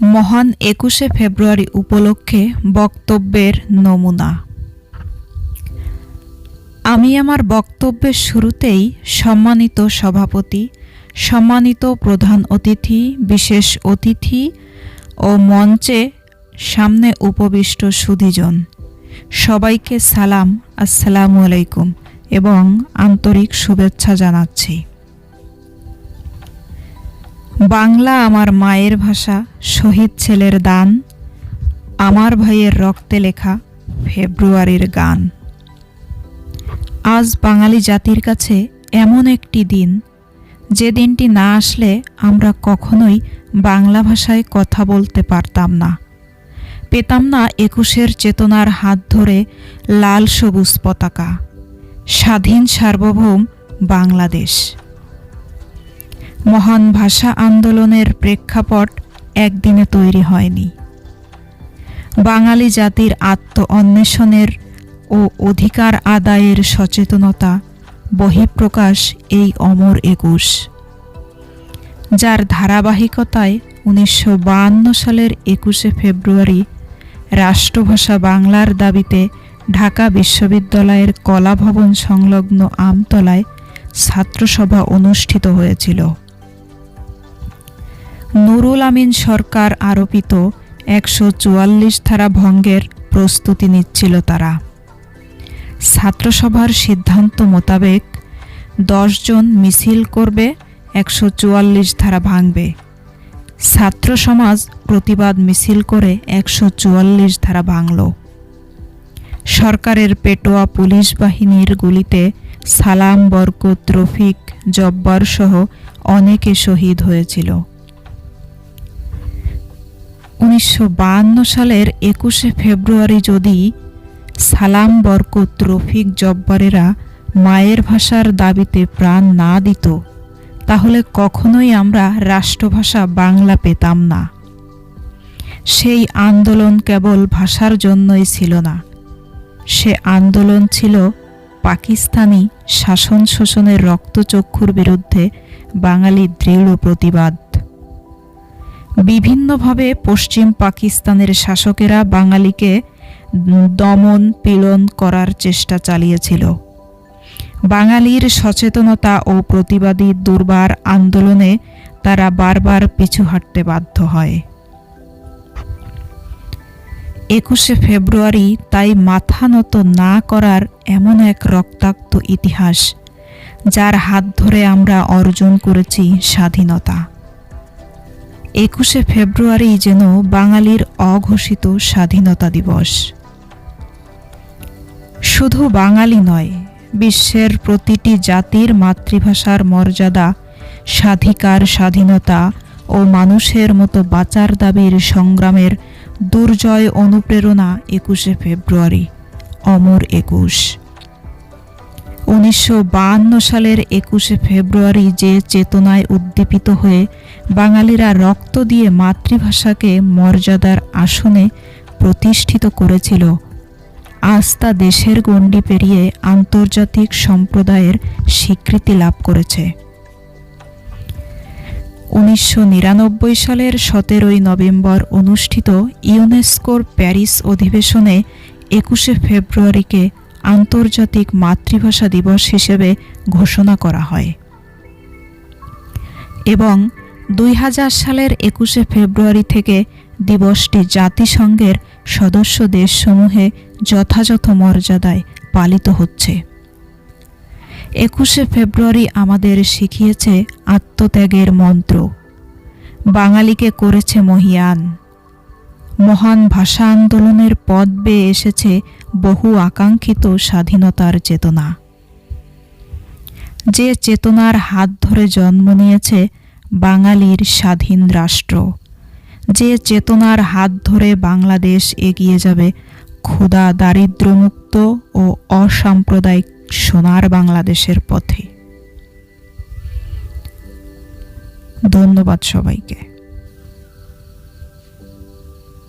মহান একুশে ফেব্রুয়ারি উপলক্ষে বক্তব্যের নমুনা। আমি আমার বক্তব্যের শুরুতেই সম্মানিত সভাপতি, সম্মানিত প্রধান অতিথি, বিশেষ অতিথি ও মঞ্চে সামনে উপবিষ্ট সুধীজন। সবাইকে সালাম, আসসালামু আলাইকুম এবং আন্তরিক শুভেচ্ছা জানাচ্ছি। বাংলা আমার মায়ের ভাষা, শহীদ ছেলের দান, আমার ভাইয়ের রক্তে লেখা ফেব্রুয়ারির গান। আজ বাঙালি জাতির কাছে এমন একটি দিন, যে দিনটি না আসলে আমরা কখনোই বাংলা ভাষায় কথা বলতে পারতাম না। পেতাম না একুশের চেতনার হাত ধরে লাল সবুজ পতাকা। স্বাধীন সার্বভৌম বাংলাদেশ। মহান ভাষা আন্দোলনের প্রেক্ষাপট একদিনে তৈরি হয়নি। বাঙালি জাতির আত্ম অন্বেষণের ও অধিকার আদায়ের সচেতনতা বহিঃপ্রকাশ এই অমর একুশ। যার ধারাবাহিকতায় উনিশশো সালের একুশে ফেব্রুয়ারি রাষ্ট্রভাষা বাংলার দাবিতে ঢাকা বিশ্ববিদ্যালয়ের কলাভবন সংলগ্ন আমতলায় ছাত্রসভা অনুষ্ঠিত হয়েছিল। নুরুল আমিন সরকার আরোপিত একশো চুয়াল্লিশ ধারা ভঙ্গের প্রস্তুতি নিচ্ছিল তারা। ছাত্রসভার সিদ্ধান্ত মোতাবেক জন মিছিল করবে, একশো চুয়াল্লিশ ধারা ভাঙবে। ছাত্র সমাজ প্রতিবাদ মিছিল করে একশো চুয়াল্লিশ ধারা ভাঙল। সরকারের পেটোয়া পুলিশ বাহিনীর গুলিতে সালাম, বরকত, রফিক জব্বার সহ অনেকে শহীদ হয়েছিল। উনিশশো সালের একুশে ফেব্রুয়ারি যদি সালাম বরকত রফিক জব্বারেরা মায়ের ভাষার দাবিতে প্রাণ না দিত, তাহলে কখনোই আমরা রাষ্ট্রভাষা বাংলা পেতাম না। সেই আন্দোলন কেবল ভাষার জন্যই ছিল না। সে আন্দোলন ছিল পাকিস্তানি শাসন শোষণের রক্তচক্ষুর বিরুদ্ধে বাঙালির দৃঢ় প্রতিবাদ। বিভিন্নভাবে পশ্চিম পাকিস্তানের শাসকেরা বাঙালিকে দমন, পীড়ন করার চেষ্টা চালিয়েছিল। বাঙালির সচেতনতা ও প্রতিবাদী দুর্বার আন্দোলনে তারা বারবার পিছু হাঁটতে বাধ্য হয়। একুশে ফেব্রুয়ারি তাই মাথা নত না করার এমন এক রক্তাক্ত ইতিহাস, যার হাত ধরে আমরা অর্জন করেছি স্বাধীনতা। একুশে ফেব্রুয়ারি যেন বাঙালির অঘোষিত স্বাধীনতা দিবস। শুধু বাঙালি নয়, বিশ্বের প্রতিটি জাতির মাতৃভাষার মর্যাদা, স্বাধিকার, স্বাধীনতা ও মানুষের মতো বাঁচার দাবির সংগ্রামের দুর্জয় অনুপ্রেরণা একুশে ফেব্রুয়ারি, অমর একুশ। উনিশশো সালের একুশে ফেব্রুয়ারি যে চেতনায় উদ্দীপিত হয়ে বাঙালিরা রক্ত দিয়ে মাতৃভাষাকে মর্যাদার আসনে প্রতিষ্ঠিত করেছিল, আজ তা দেশের গণ্ডি পেরিয়ে আন্তর্জাতিক সম্প্রদায়ের স্বীকৃতি লাভ করেছে। উনিশশো নিরানব্বই সালের সতেরোই নভেম্বর অনুষ্ঠিত ইউনেস্কোর প্যারিস অধিবেশনে একুশে ফেব্রুয়ারিকে আন্তর্জাতিক মাতৃভাষা দিবস হিসেবে ঘোষণা করা হয়। এবং দুই হাজার সালের একুশে ফেব্রুয়ারি থেকে দিবসটি জাতিসংঘের সদস্য দেশসমূহে যথাযথ মর্যাদায় পালিত হচ্ছে। একুশে ফেব্রুয়ারি আমাদের শিখিয়েছে আত্মত্যাগের মন্ত্র। বাঙালিকে করেছে মহিয়ান। মহান ভাষা আন্দোলনের পদ বেয়ে এসেছে বহু আকাঙ্ক্ষিত স্বাধীনতার চেতনা। যে চেতনার হাত ধরে জন্ম নিয়েছে বাঙালির স্বাধীন রাষ্ট্র। যে চেতনার হাত ধরে বাংলাদেশ এগিয়ে যাবে ক্ষুদা দারিদ্র্যমুক্ত ও অসাম্প্রদায়িক সোনার বাংলাদেশের পথে। ধন্যবাদ সবাইকে।